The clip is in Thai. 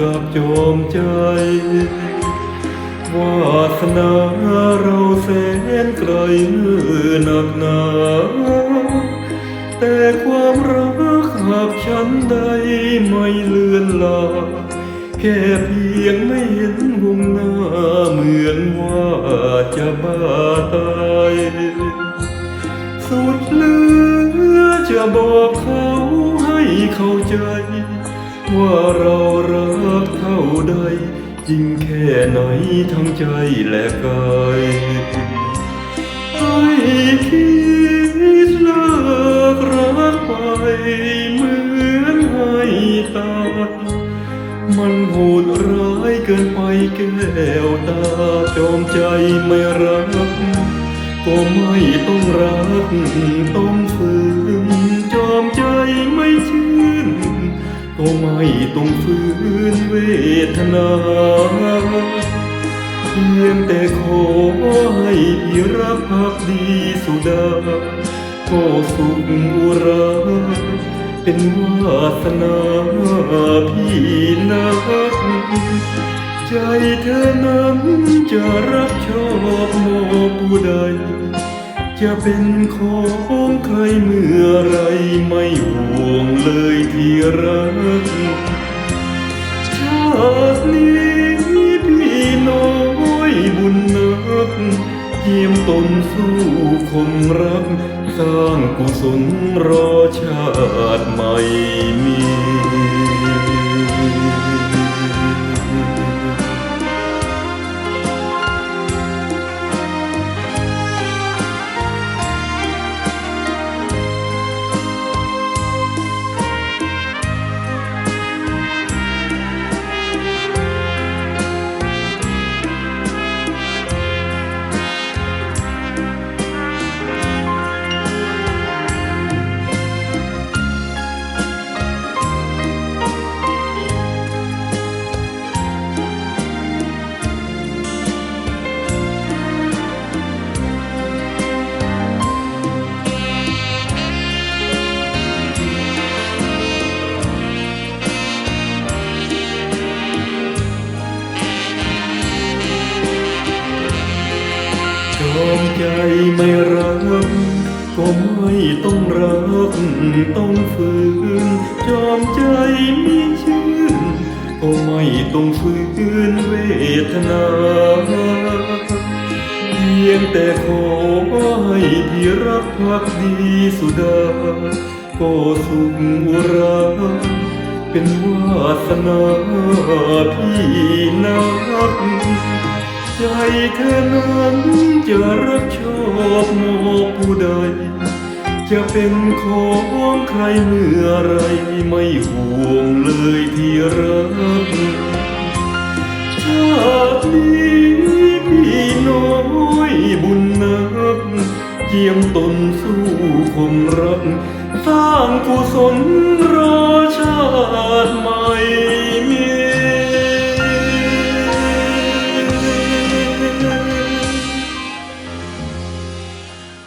กับจอมใจ วาสนาเราแสนไกลหนักหนาแต่ความรักหากฉันใดไม่เลือนลาแค่เพียงไม่เห็นวงหน้าเหมือนว่าจะบ้าตายสุดเลือจะบอกเขาให้เข้าใจ ว่าเรารักเท่าใดจริงแค่ไหนทั้งใจและกายให้คิดเลิกรักไปเหมือนให้ตายมันโหดร้ายเกินไปแก้วตาจอมใจไม่รัก ก็ไม่ต้องรักต้องฝืน ก็ไม่ต้องฝืนเวทนาเพียงแต่ขอให้พี่รักภักดีสุดาก็สุขอุราเป็นวาสนาพี่นักใจเธอนั้นจะรักชอบม จะเป็นของใครเมื่อไรไม่ห่วงเลยที่รัก ชาตินี้พี่น้อยบุญนักเยี่ยมตนสู้คงรัก สร้างกุศลรอชาติใหม่ ใจไม่รักก็ไม่ต้องรักต้องฝืนจอมใจมีชื่นก็ไม่ต้องฝืนเวทนาเพียงแต่ขอให้พี่รักภักดีสุดา ก็สุขุราเป็นวาสนาพี่นัก ใจเธอนั้นจะรักชอบมองผู้ใด จะเป็นของใครเมื่อไรไม่ห่วงเลยที่รักชาตินี้พี่น้อยบุญนักเจียมตนสู้คงรัก สร้างกุศลรอชาติใหม่